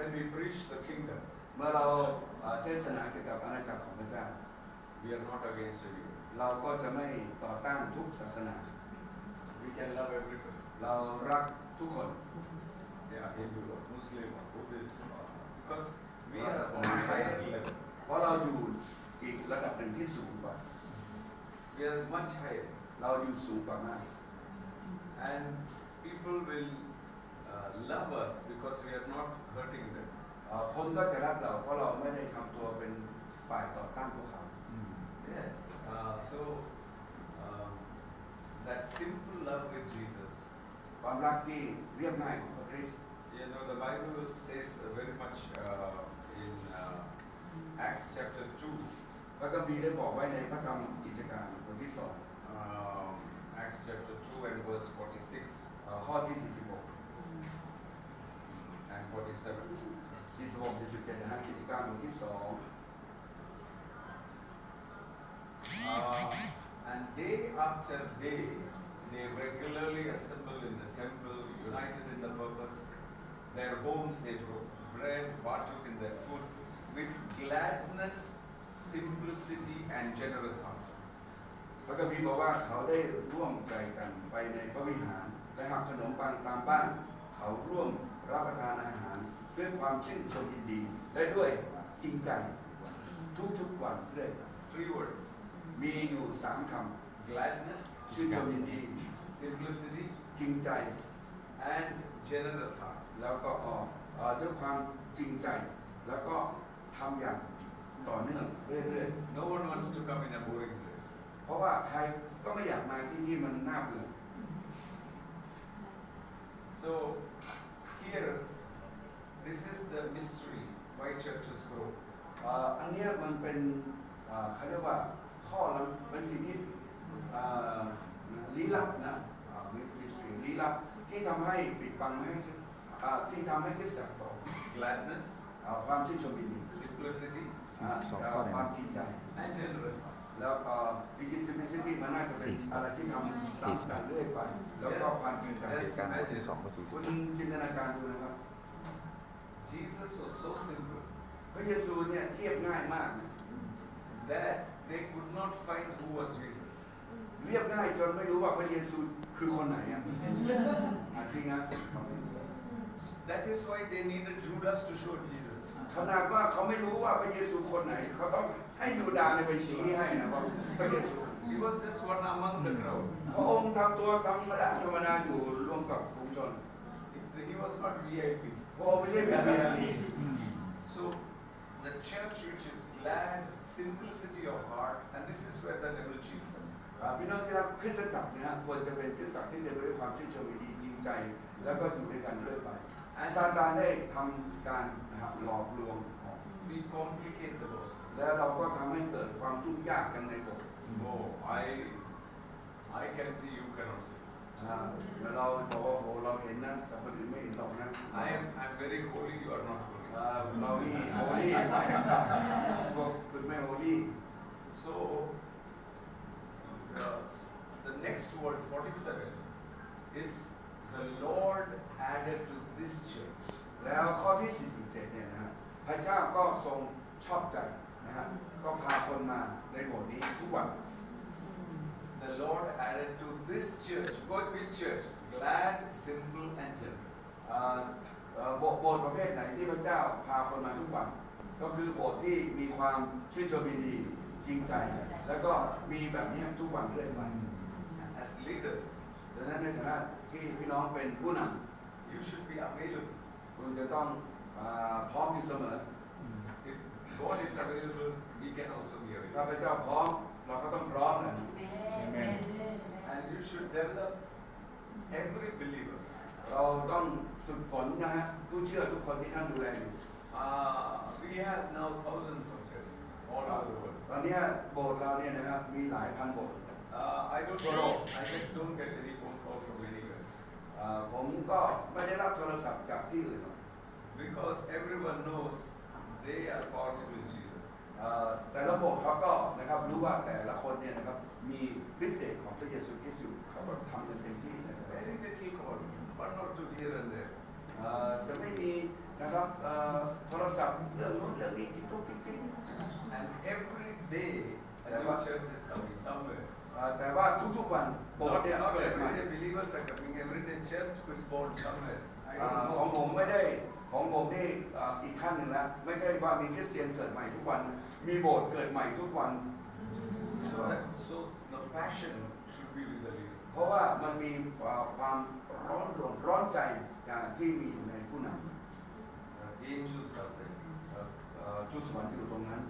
when we preach the kingdom, เมื่อเราเอ่อเทศนาเกี่ยวกับอาณาจักรของพระเจ้า we are not against anyone. เราก็จะไม่ต่อต้านทุกศาสนา We can love everybody. เรารักทุกคน Yeah, Hindu or Muslim or Buddhist. Or, because we Yes, are yes, on a yes. higher level. เพราะเราอยู่อีกระดับหนึ่งที่สูงกว่า We are much higher. เราอยู่สูงกว่ามาก And people will uh, love us because we are not hurting them. เอ่อคนก็จะรักเราเพราะเราไม่ได้ทำตัวเป็นฝ่ายต่อต้านพวกเขา Yes. Uh, so, um, that simple love with Jesus. ความรักที่เรียบง่ายของพระคริสต์ You know, the Bible says uh, very much uh, in uh, Acts chapter 2. แล้วก็มีได้บอกไว้ในพระธรรมกิจการบทที่สอง Um, Acts chapter 2 and verse 46 เอ่อข้อที่ 46 and 47. 46 47นะฮะกิจการบทที่สอง Uh, and day after day, they regularly assembled in the temple, united in the purpose. Their homes they broke bread, partook in their food with gladness, simplicity, and generous heart. พระคัมภีร์บอกว่าเขาได้ร่วมใจกันไปในพระวิหารและหักขนมปังตามบ้าน เขาร่วม รับประทานอาหารด้วยความชื่นชมยินดี และด้วยจริงใจทุกๆวันเรื่อย Three words มีอยู่สามค gladness, ำชื่นชมยินดี simplicity, จริงใจ and generous heart. แล้วก็ออกเอ่อด้วยความจริงใจ แล้วก็ทำอย่างต่อเนื่องเรื่อย No one wants to come in a boring place. ๆเพราะว่าใครก็ไม่อยากมาที่ที่มันน่าเบื่อ So, here, this is the mystery why churches grow. เอ่ออันเนี้ยมันเป็นเอ่อเขาเรียกว่าข้อละเป็นสิ่งที่เอ่อลี้ลับนะอ่ามีมีสิ่งลี้ลับที่ทำให้ปิดบังไม่ให้อ่าที่ทำให้คริสตจักรโต Gladness, อ่าความชื่นชมยินดี simplicity, อ่า42อ่าข้อไหนความจริงใจ and generous heart. แล้วเอ่อจริงๆ simplicity มันน่าจะเป็นอะไรที่ทำซ้ำกันเรื่อยไป แล้วก็ความจริงใจ Yes. การบทที่สองข้อสี่สิคุบณจินตนาการดูนะครับ Jesus was so simple พระเยซูเนี่ยเรียบง่ายมากนะ that they could not find who was Jesus. เรียบง่ายจนไม่รู้ว่าพระเยซูคือคนไหนอะอะจริงนะ That is why they needed Judas to show Jesus. ขนาดว่าเขาไม่รู้ว่าพระเยซูคนไหน เขาต้องให้ยูดาห์ในยไปชี้ให้นะว่าพระเยซู He was just one among the crowd. พระองค์ทำตัวธรรมดาธรรมดาอยู่ร่วมกับฝูงชน He- He was not VIP. พระองค์ไม่ใช่แบบนี้ So, the church which is glad, simplicity of heart, and this is where the devil cheats us. อ่าพี่น้องที่รักคริสตจักรเนะฮะควรจะเป็นคริสตจักรที่เต็มไปด้วยความชื่นชมยินดีจริงใจ แล้วก็อยู่ด้วยกันเรื่อยไปซาตานได้ทำการนะครับหลอกลวงออก We complicate the gospel. แล้วเราก็ทำให้เกิดความทุกข์ยากกันในโบสถ์ Oh, I, I can see you cannot see. อ่าแล้วเราบอกว่าโหเราเห็นนะแต่คนอื่นไม่เห็นหรอกนะ I am, I'm very holy. You are not holy. อ่าเรานี่โฮลี่พวกคุณไม่โฮลี่ So, uh, the next word, 47, is the Lord added to this church. แล้วข้อที่ 47 เนี่ยนะฮะพระเจ้าก็ทรงชอบใจนะฮะก็พาคนมาในโบสถ์นี้ทุกวัน The Lord added to this church. What which church? Glad, simple, and generous. อ่าเอ่อโบสถ์โบสถ์ประเภทไหนที่พระเจ้าพาคนมาทุกวัน ก็คือโบสถ์ที่มีความชื่นชมยินดีจริงใจ แล้วก็มีแบบนี้ทุกวันเรื่อยไป As leaders, ดังนั้นในฐานะที่พี่น้องเป็นผู้น you should be available. ำคุณจะต้องอ่าพร้อมอยู่เสมอ If God is available, we can also be ถ้า available. พระเจ้าพร้อมเราก็ต้องพร้อมนะ And you should develop every believer. เราต้องฝึกฝนนะฮะผู้เชื่อทุกคนที่ท่านดูแลอยู่ Uh, we have now thousands of churches all over the world. ตอนเนี้ยโบสถ์เราเนี่ยนะครับมีหลายพันโบสถ์ Uh, I don't know. I just don't get any phone call from anywhere. อ่าผมก็ไม่ได้รับโทรศัพท์จากที่อื่นหรอก Because everyone knows they are powerful with Jesus. อ่า แต่ละโบสถ์เขาก็นะครับรู้ว่าแต่ละคนเนี่ยนะครับมีฤทธิ์เดชของพระเยซูคริสต์อยู่เขาก็ทำกันเต็มที่นะครับ Very little call, one or two here and there. อ่าจะไม่มีนะครับนะครับเอ่อโทรศัพท์เรื่องนู้นเรื่องนี้จิ๊กจุ๊กจิ๊กจิ๊ก And every day a Yeah, new but- church is coming somewhere. เอ่อแต่ว่าทุกๆวันโบส Not, ถ์เนี่ย not เกิดใหม่ everyday believers are coming, everyday church is born somewhere. I อ่า don't ของ know. ผมไม่ได้ของผมนี่อ่าอีกขั้นหนึ่งแล้วไม่ใช่ว่ามีคริสเตียนเกิดใหม่ทุกวัน มีโบสถ์เกิดใหม่ทุกวัน So, that, so the passion should be with the leader. เพราะว่ามันมีอ่าความร้อนรนร้อนใจอ่าที่มีอยู่ในผู้น The angels are there. ำเอ่อเอ่อทูตสวรรค์อยู่ตรงนั้น